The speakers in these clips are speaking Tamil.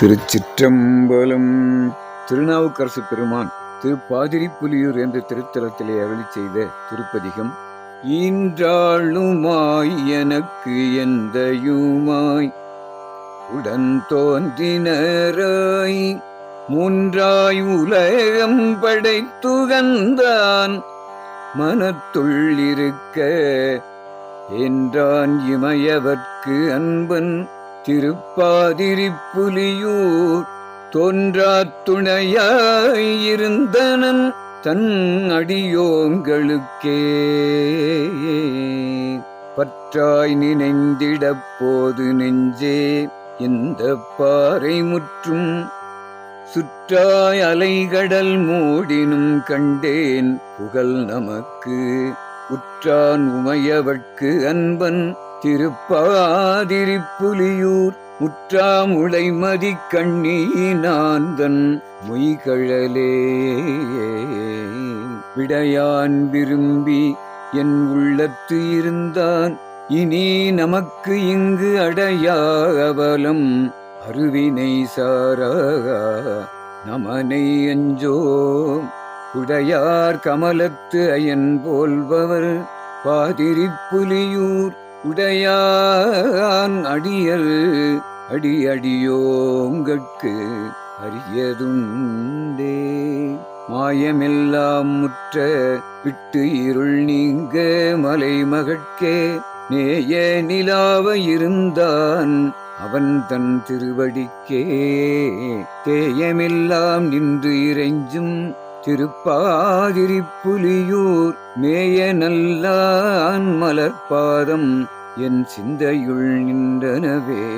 திருச்சிற்றம்பலம். திருநாவுக்கரசு பெருமான் திருப்பாதிரிப்புலியூர் என்ற திருத்தலத்திலே அருளி செய்த திருப்பதிகம் ஈன்றாளுமாய் எனக்கு எந்தையுமாய் உடன் தோன்றினராய் மூன்றாய் உலகம் படைத்துகந்தான் மனத்துள்ளிருக்க என்றான் இமயவர்க்கு அன்பன் திருப்பாதிரிப்புலியூர் தோன்றா துணையாயிருந்தனன் தன் அடியோங்களுக்கே பற்றாய் நினைந்திடப் போது நெஞ்சே இந்த பாறை முற்றும். சுற்றாய் அலைகடல் மூடினும் கண்டேன் புகழ் நமக்கு. உற்றான் உமையவட்கு அன்பன் திருப்பாதிரிப்புலியூர் முற்றாமுளை மதி கண்ணீனாந்தன் மொய்கழலே. விடையான் விரும்பி என் உள்ளத்து இருந்தான். இனி நமக்கு இங்கு அடையாகவலம் அருவினை சாரா. நமனை அஞ்சோம். உடையார் கமலத்து அயன் போல்பவர் பாதிரிப்புலியூர் உடையான் அடியல் அடி அடியோங்கட்கு அரியதுண்டே. மாயமெல்லாம் முற்ற விட்டு இருள் நீங்க மலை மகட்கே. நேய நிலாவ இருந்தான் அவன் தன் திருவடிக்கே. தேயமெல்லாம் நின்று இறைஞ்சும் திருப்பாதிரிப்புலியூர் மேய நல்லான் மலர்பாதம் என் சிந்தையுள் நின்றனவே.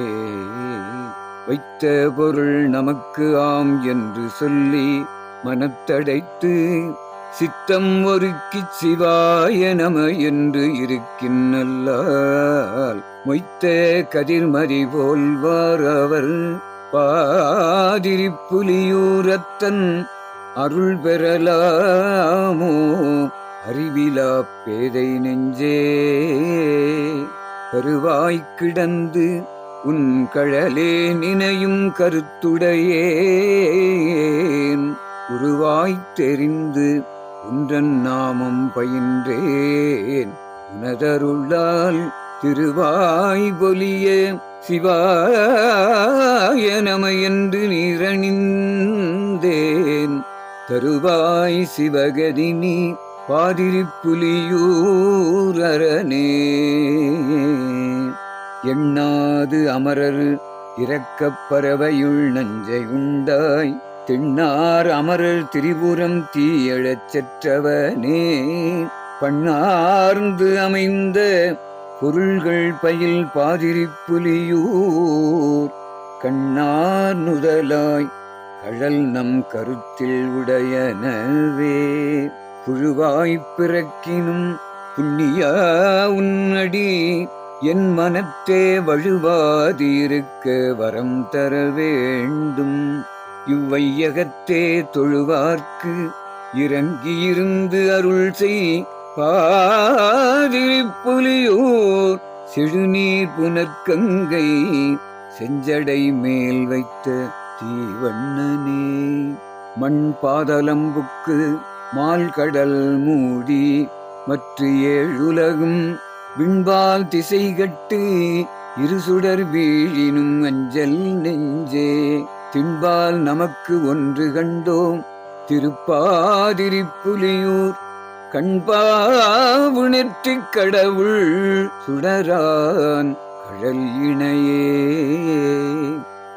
வைத்த பொருள் நமக்கு ஆம் என்று சொல்லி மனத்தடைத்து சித்தம் ஒருக்கிச் சிவாய நம என்று இருக்கின்னல்லால் மொய்த்த கதிர்மறி போல்வார் அவர். பாதிரிப்புலியூரத்தன் அருள் பெறலாமோ? அறிவிலா பேதை நெஞ்சே. கருவாய்க் கிடந்து உன் கழலே நினையும் கருத்துடையேன். உருவாய்த் தெரிந்து உன்றன் நாமம் பயின்றேன். உனதருளால் திருவாய் பொலிய சிவாய நம என்று நிரணிந்தேன். தருவாய் சிவகதி நீ பாதிரிப்புலியூரனே எண்ணாது அமரர் இறக்கப் பறவையுள் நஞ்சை உண்டாய் திண்ணார் அமரர் திரிபுரம் தீயழச் செற்றவனே. பண்ணார்ந்து அமைந்த பொருள்கள் பயில் பாதிரிப்புலியூர். கண்ணார் நுதலாய் கழல் நம் கருத்தில் உடையனவே புழுவாய்ப் பிறக்கினும் புண்ணியா உன்னடி என் மனத்தே வழுவாதிருக்க வரம் தர வேண்டும். இவ்வையகத்தே தொழுவார்க்கு இறங்கியிருந்து அருள் செய் பாதிரிப்புலியூர் செழுநீர் புனற்கங்கை செஞ்சடை மேல் வைத்த தீவண்ணனே. மண் பாதலம்புக்கு மால்கடல் மூடி மற்ற ஏழுலகும் விண்பால் திசை கட்டு இருசுடர் வீழினும் அஞ்சல் நெஞ்சே. தின்பால் நமக்கு ஒன்று கண்டோம் திருப்பாதிரிப்புலியூர். கண்பாவு நெற்றிக் கடவுள் சுடரான் கழல் இணையே.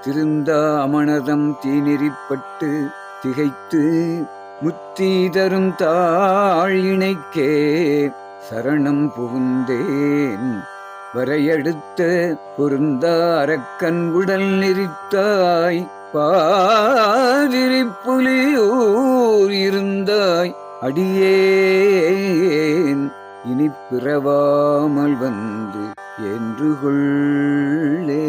திருந்தா அமனதம் தீநெறிப்பட்டு திகைத்து முத்தி தரும் தாழினைக்கே சரணம் புகுந்தேன். வரையடுத்த பொருந்தா அரக்கன் உடல் நெறித்தாய் பாதிரிப்புலியூர் இருந்தாய் அடியேன். இனி பிறவாமல் வந்து என்று கொள்ளே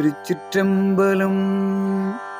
திருச்சிற்றம்பலம்